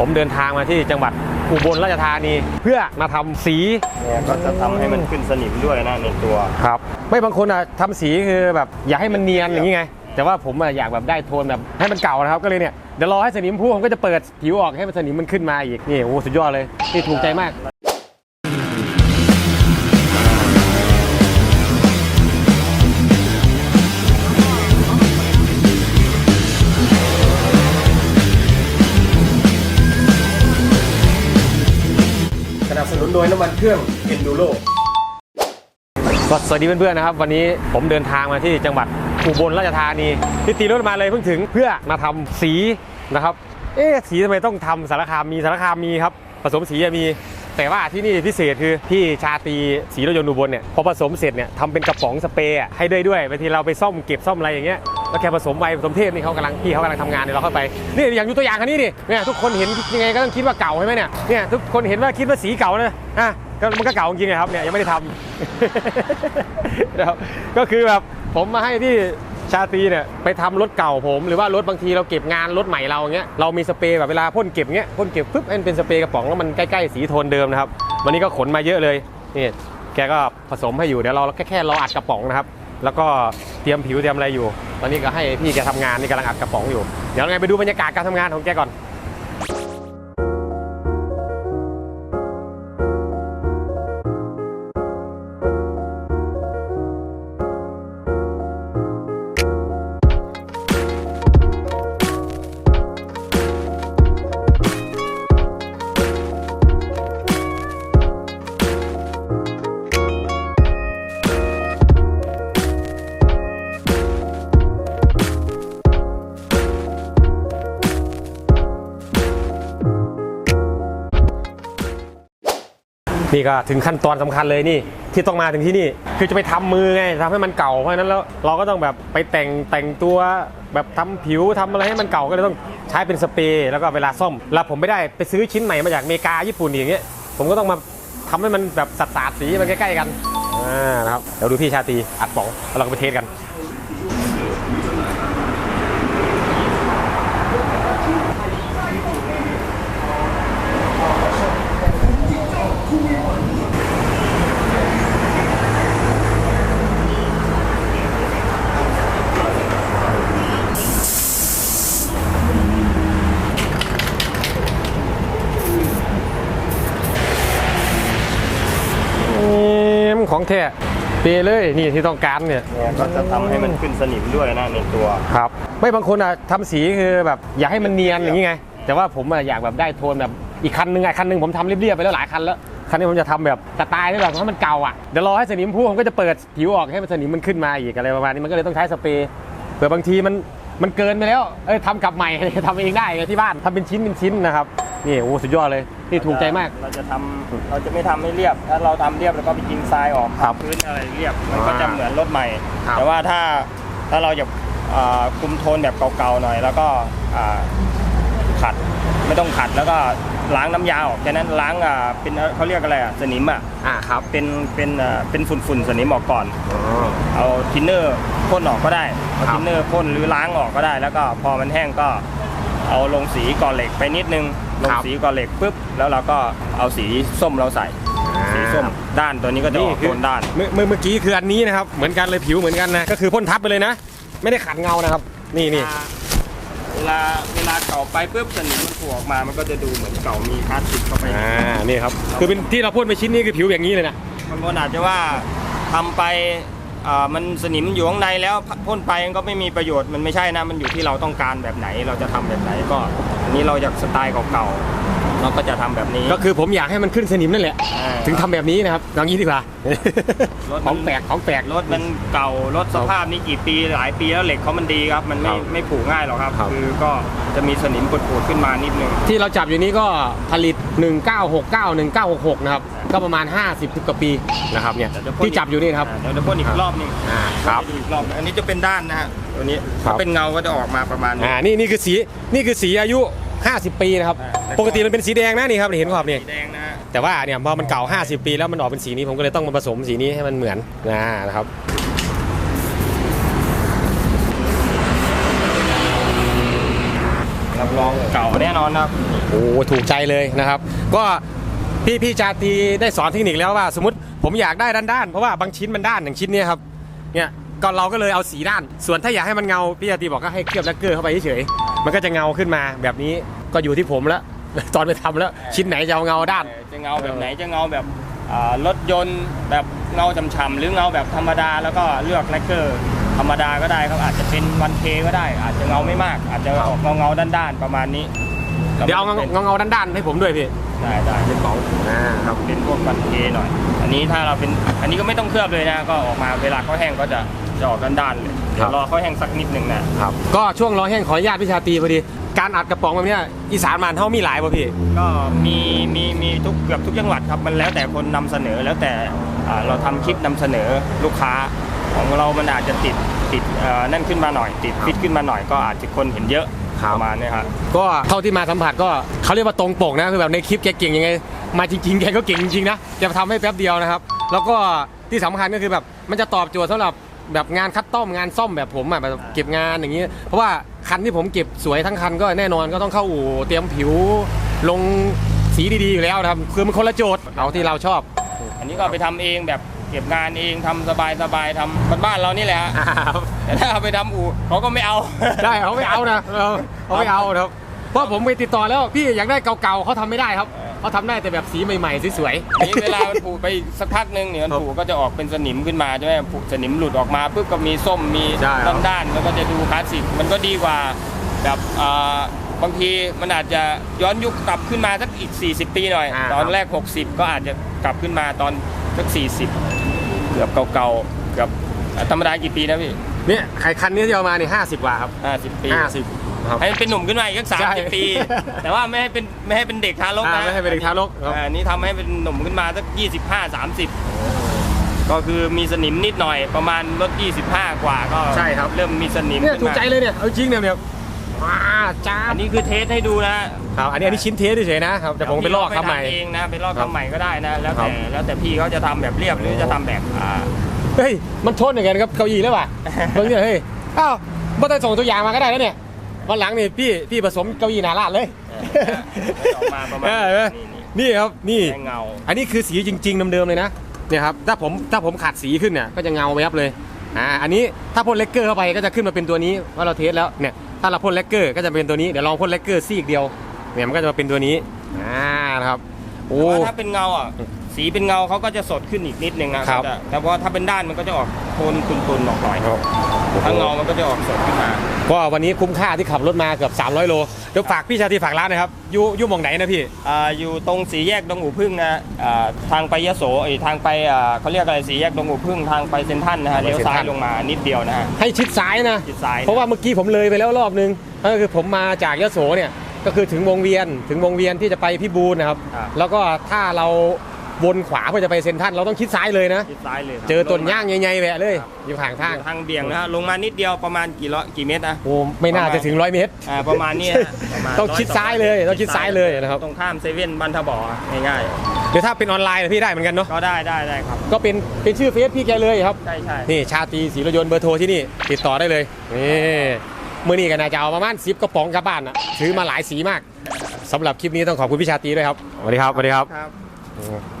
ผมเดินทางมาที่จังหวัดอุบลราชธานีเพื่อมาทำสีเนี่ยก็จะทำให้มันขึ้นสนิมด้วยนะในตัว ครับ ไม่บางคนอะทำสีคือแบบอยากให้มันเนียนอย่างนี้ไง แต่ว่าผมอะอยากแบบได้โทนแบบให้มันเก่านะครับก็เลยเนี่ยเดี๋ยวรอให้สนิมพูผมก็จะเปิดผิวออกให้มันสนิมมันขึ้นมาอีกนี่โอ้โหสุดยอดเลยนี่ถูกใจมาก นัสนุนโดยน้ำมันเครื่อง Enduro ก็สวัสดีเพื่อนๆนะครับ วันนี้ผมเดินทางมาที่จังหวัดอุบลราชธานีที่ตีรถมาเลยเพิ่งถึงเพื่อมาทำสีนะครับ เอ๊ะสีทำไมต้องทำสารคามมีสารคามมีครับ ผสมสีอะมี แต่ว่าที่นี่พิเศษคือพี่ชาตีสีรถยนต์อุบลเนี่ยพอผสมเสร็จเนี่ยทำเป็นกระป๋องสเปรย์ให้ด้วยด้วยบางทีเราไปซ่อมเก็บซ่อมอะไรอย่างเงี้ย แล้วแกผสมไวผสมเทพนี่เขากำลังพี่เขากำลังทำงานเนี่ยเราเข้าไปนี่อย่างยกตัวอย่างคันนี้ดิเนี่ยทุกคนเห็นยังไงก็ต้องคิดว่าเก่าใช่ไหมเนี่ยเนี่ยทุกคนเห็นว่าคิดว่าสีเก่านะอะก็มันก็เก่าจริงๆอะครับเนี่ยยังไม่ได้ทำนะครับก็คือแบบผมมาให้ที่ชาตีเนี่ยไปทำรถเก่าผมหรือว่ารถบางทีเราเก็บงานรถใหม่เราอย่างเงี้ยเรามีสเปรย์แบบเวลาพ่นเก็บเงี้ยพ่นเก็บปุ๊บมันเป็นสเปรย์กระป๋องแล้วมันใกล้ๆสีโทนเดิมนะครับวันนี้ก็ขนมาเยอะเลยนี่แกก็ผสมให้อยู่เดี๋ยวเราแค่แค่รออัดกระป๋องนะครับแล้วก็เตรียมผิวเตรียมอะไรอยู่ ตอนนี้ก็ให้พี่แกทำงานนี่กำลังอัดกระป๋องอยู่ เดี๋ยวไงไปดูบรรยากาศการทำงานของแกก่อน นี่ก็ถึงขั้นตอนสำคัญเลยนี่ ที่ต้องมาถึงที่นี่ คือจะไปทำมือไงทำให้มันเก่าเพราะฉะนั้นแล้วเราก็ต้องแบบไปแต่งแต่งตัวแบบทำผิวทำอะไรให้มันเก่าก็เลยต้องใช้เป็นสเปรย์แล้วก็เวลาซ่อมแล้วผมไม่ได้ไปซื้อชิ้นใหม่มาจากอเมริกาญี่ปุ่นอย่างเงี้ยผมก็ต้องมาทำให้มันแบบสัดสาดสีมันใกล้ๆกันอ่านะครับเดี๋ยวดูพี่ชาตีอัดป๋องแล้วเราก็ไปเทสกัน ของแท้เปเลยนี่ที่ต้องการเนี่ยเนี่ยก็จะทำให้มันขึ้นสนิมด้วยนะในตัว ครับ ไม่บางคนอะทำสีคือแบบอยากให้มันเนียนอย่างนี้ไง แต่ว่าผมอะอยากแบบได้โทนแบบอีกคันนึงไงคันนึงผมทำเรียบๆไปแล้วหลายคันแล้วคันนี้ผมจะทำแบบสไตล์ที่แบบให้มันเก่าอะเดี๋ยวรอให้สนิมพูผมก็จะเปิดผิวออกให้มันสนิมมันขึ้นมาอีกอะไรประมาณนี้มันก็เลยต้องใช้สเปรย์เผื่อบางทีมันมันเกินไปแล้วเอ้ยทำกลับใหม่ ทำเองได้ไงที่บ้านทำเป็นชิ้นเป็นชิ้นนะครับนี่โอ้สุดยอดเลย นี่ถูกใจมาก เราจะทำเราจะไม่ทำให้เรียบ ถ้าเราทำเรียบแล้วก็ไปยิงทรายออกครับพื้นอะไรเรียบมันก็จะเหมือนรถใหม่ ครับ แต่ว่าถ้าถ้าเราอยากอ่าคุมโทนแบบเก่าๆหน่อย แล้วก็อ่าขัดไม่ต้องขัดแล้วก็ล้างน้ำยาออกแค่นั้นล้างอ่าเป็นเขาเรียกอะไรอะสนิมอะอ่าครับเป็นเป็นอ่าเป็นฝุ่นๆสนิมออกก่อนเอาทินเนอร์พ่นออกก็ได้เอาครับ ทินเนอร์พ่นหรือล้างออกก็ได้ แล้วก็พอมันแห้งก็ เอาลงสีก่อเหล็กไปนิดนึง ลงสีก่อเหล็กปุ๊บแล้วเราก็เอาสีส้มเราใส่ สีส้มด้านตัวนี้ก็จะออกคืโทนด้าน เมื่อเมื่อเมื่อกี้คืออันนี้นะครับ เหมือนกันเลยผิวเหมือนกันนะ ก็คือพ่นทับไปเลยนะ ไม่ได้ขัดเงานะครับ นี่นี่เวลาเวลาเก่าไปปุ๊บสนิมมันผูออกมา มันก็จะดูเหมือนเก่ามีพลาสติกเข้าไปอ่านี่ครับ คือเป็นที่เราพ่นไปชิ้นนี้คือผิวอย่างนี้เลยนะบางคนอาจจะว่าทำไปอ่า มันสนิมอยู่ข้างในแล้วพ่นไปมันก็ไม่มีประโยชน์มันไม่ใช่นะมันอยู่ที่เราต้องการแบบไหนเราจะทำแบบไหนก็อันนี้เราอยากสไตล์เก่าๆ เราก็จะทำแบบนี้ก็คือผมอยากให้มันขึ้นสนิมนั่นแหละอ่าถึงทำแบบนี้นะครับอย่างนี้ดีกว่า รถมัน ของแปลกของแปลก รถมันเก่ารถสภาพนี้กี่ปีหลายปีแล้วเหล็กเขามันดีครับ มันไม่ครับไม่ผุง่ายหรอกครับ ครับ คือก็จะมีสนิมปูดๆขึ้นมานิดนึง ที่เราจับอยู่นี้ก็ผลิต 1969 1966 นะครับ ก็ประมาณ 50กว่าปีนะครับเนี่ยเดี๋ยวจะพ่นที่จับอยู่นี่นะครับาเดี๋ยวจะพ่นอีกรอบหนึงอ่าครับเดี๋ยวจะดูอีกรอบหนึ่งอันนี้จะเป็นด้านนะฮะตัวนี้ครับ ถ้าเป็นเงาก็จะออกมาประมาณนี้อ่านี่นี่คือสีนี่คือสีอายุ 50 ปีนะครับ อ่าปกติมันเป็นสีแดงนะนี่ครับเห็นขอบนี่ สีแดงนะฮะแต่ว่าเนี่ยพอมันเก่า 50 ปีแล้วมันออกเป็นสีนี้ผมก็เลยต้องมาผสมสีนี้ให้มันเหมือนนะนะครับ รับรลองเก่าแน่นอนนะครับ โอ้ถูกใจเลยนะครับ ก็พี่พี่ชาตรีได้สอนเทคนิคแล้วว่า สมมติผมอยากได้ด้านๆเพราะว่าบางชิ้นมันด้านอย่างชิ้นเนี้ยครับเนี่ยก็เราก็เลยเอาสีด้าน ส่วนถ้าอยากให้มันเงาพี่ชาตรีบอกก็ให้เคลือบแลกเกอร์เข้าไปเฉยๆ มันก็จะเงาขึ้นมาแบบนี้ก็อยู่ที่ผมแล้วตอนไปทำแล้วชิ้นไหนจะเอาเงาด้าน จะเงาแบบไหนจะเงาแบบอ่ารถยนต์แบบเงาฉ่ำๆหรือเงาแบบธรรมดาแล้วก็เลือกแลกเกอร์ธรรมดาก็ได้ครับอาจจะเป็นวันเคก็ได้ อาจจะเงาไม่มาก อาจจะออกเงาเงาๆด้านๆประมาณนี้เดี๋ยวเอาเงาเงาเงาด้านๆให้ผมด้วยพี่ได้ได้เป็นของอ่าครับเป็นพวกวันเคหน่อย อันนี้ถ้าเราเป็นอันนี้ก็ไม่ต้องเคลือบเลยนะก็ออกมาเวลาเขาแห้งก็จะ จะออกด้านๆเลยเดี๋ยวรอเขาแห้งสักนิดหนึ่งนะครับก็ช่วงรอแห้งขออนุญาตพี่ชาตรีพอดี การอัดกระป๋องแบบเนี้ยอีสานมานเท่ามีหลายป่ะพี่ ก็มีมีมีทุกเกือบทุกจังหวัดครับมันแล้วแต่คนนำเสนอแล้วแต่อ่าเราทำคลิปนำเสนอลูกค้าของเรามันอาจจะติดติดเอ่อนั่นขึ้นมาหน่อยติดฟิตขึ้นมาหน่อยก็อาจจะคนเห็นเยอะครับประมาณเนี้ยครับก็เท่าที่มาสัมผัสก็เขาเรียกว่าตรงปกนะคือแบบในคลิปแกเก่งยังไง มาจริงๆแกก็เก่งจริงๆนะจะทำให้แป๊บเดียวนะครับ แล้วก็ที่สำคัญก็คือแบบมันจะตอบโจทย์สำหรับ แบบงานคัดต้อมงานซ่อมแบบผมอะแบบเก็บงานอย่างนี้เพราะว่าคันที่ผมเก็บสวยทั้งคันก็แน่นอนก็ต้องเข้าอู่เตรียมผิว ลงสีดีๆอยู่แล้วนะครับคือมันคนละโจทย์เอาที่เราชอบ อันนี้ก็เอาไปทำเองแบบเก็บงานเองทำสบายสบายๆทำบ้านๆเรานี่แหละฮะแต่ถ้าเอาไปทำอู่เขาก็ไม่เอา ได้เขาไม่เอานะเออเขาไม่เอานะครับเพราะผมไปติดต่อแล้วพี่อยากได้เก่าๆเขาทำไม่ได้ครับ เขาทำได้แต่แบบสีใหม่ๆสวยอันนี้เวลามันผูกไปสักพักหนึ่งเนี่ยมันครับผูกก็จะออกเป็นสนิมขึ้นมาใช่ไหมผูกสนิมหลุดออกมาปุ๊บก็มีส้มมีใช่ครับด้านๆแล้วก็จะดูคลาสสิกมันก็ดีกว่าแบบอ่าบางทีมันอาจจะย้อนยุคกลับขึ้นมาสักอีก 40 ปีหน่อย อ่า ตอนแรก 60 ก็อาจจะกลับขึ้นมาตอนสัก 40 เกือบเก่าๆเกือบอะธรรมดากี่ปีนะพี่ๆเนี่ยไข่คันนี้ที่เอามาเนี่ยห้าสิบกว่าครับ 50 ปีห้าสิบ ครับให้มันเป็นหนุ่มขึ้นมาอีกสักใช่30ปี แต่ว่าไม่ให้เป็นไม่ให้เป็นเด็กทารกอ่านะไม่ให้เป็นเด็กทารกครับอ่านี่ทำให้เป็นหนุ่มขึ้นมาสัก25 30ก็คือมีสนิมนิดหน่อยประมาณลด25 กว่าก็ใช่ครับเริ่มมีสนิมเนี่ยขึ้นถูกมาใจเลยเนี่ยเอาจริงเนี่ยเนี่ยว้าจ้าอันนี้คือเทสให้ดูนะครับอันนี้อันนี้ชิ้นเทสเฉยๆนะครับแต่ผมไปลอกทำใหม่เองนะไปลอกครับทำใหม่ก็ได้นะแล้วครัแต่บแล้วแต่พี่เขาจะทำแบบเรียบหรือจะทำแบบอ่าเฮ้ยมันทนอย่างไงครับเก้าอี้แล้วว่ะเฮ้ยเฮ้ยอ้าวไม่ต้องส่งตัวอย่างมาก็ได้แล้วเนี่ย วันหลังนี่พี่พี่ผสมเก้าอี้หนาลาดเลยออกมาประมาณเออเออนี้นี่ครับนี่ ให้เงา อันนี้คือสีจริง ๆเดิมๆเลยนะเนี่ยครับถ้าผมถ้าผมขัดสีขึ้นเนี่ยก็จะเงาไปยับเลยอ่าอันนี้ถ้าพ่นเลกเกอร์เข้าไปก็จะขึ้นมาเป็นตัวนี้ว่าะเราเทสแล้วเนี่ยถ้าเราพ่นเลกเกอร์ก็จะเป็นตัวนี้เดี๋ยวลองพ่นเลกเกอร์ซีกเดียวเนี่ยมันก็จะมาเป็นตัวนี้อ่านะครับโอ้แต่ว่าถ้าเป็นเงาอะสีเป็นเงาเขาก็จะสดขึ้นอีกนิดนึงนะครับ แต่แต่ว่าถ้าเป็นด้านมันก็จะออกโทนตุนๆออกหน่อย ถ้าเงามันก็จะออกสดขึ้นมา ก็วันนี้คุ้มค่าที่ขับรถมาเกือบ 300 โล เดี๋ยวฝากพี่ชาติฝากร้านหนะครับอยู่อยู่หมองไหนนะพี่ อ่าอยู่ตรงสีแยกดงอู่พึ่งนะอ่าทางไปยโสเอ้ยทางไปอ่าเขาเรียกอะไรสีแยกดงอู่พึ่งทางไปเซนทรันนะฮะไปเลี้ยวเซ็นทรัลซ้ายลงมานิดเดียวนะฮะ ให้ชิดซ้ายนะ ชิดซ้ายนะ เพราะว่าเมื่อกี้ผมเลยไปแล้วรอบนึงก็คือผมมาจากยโสเนี่ยก็คือถึงวงเวียนถึงวงเวียนที่จะไปพิบูลนะครับอ่าแล้วก็ถ้าเรา วนขวาเพื่อจะไปเซ็นทรัลเราต้องชิดซ้ายเลยนะชิดซ้ายเลยครับเจอต้นย่างลใหญ่ๆแหวะเลยครับอยู่ข้างมาทางทางเบี่ยงนะฮะลงมานิดเดียวประมาณกี่ร้อยกี่เมตรนะ โอ้ไม่น่าจะถึงร้อยเมตร อ่าประมาณนี้นะประมาณต้องชิดซ้ายเลยต้องชิดซ้ายเลยนะครับ ตรงข้ามเซเว่นบันทบอง่ายหรือถ้าเป็นออนไลน์นะพี่ได้เหมือนกันเนาะๆก็ได้ได้ได้ครับ ก็เป็นเป็นชื่อเฟซพี่แกเลยครับ ใช่ใช่นี่ชาตรีศรีรยนต์เบอร์โทรที่นี่ ติดต่อได้เลยนี่มื่อนี้ก็น่าจะเอาประมาณสิบกระป๋องกลับบ้านนะซื้อมาหลายสีมากสำหรับคลิปนี้ต้องขอบคุณพี่ชาตรีด้วยครับสวัสดีครับสวัสดีครับครับ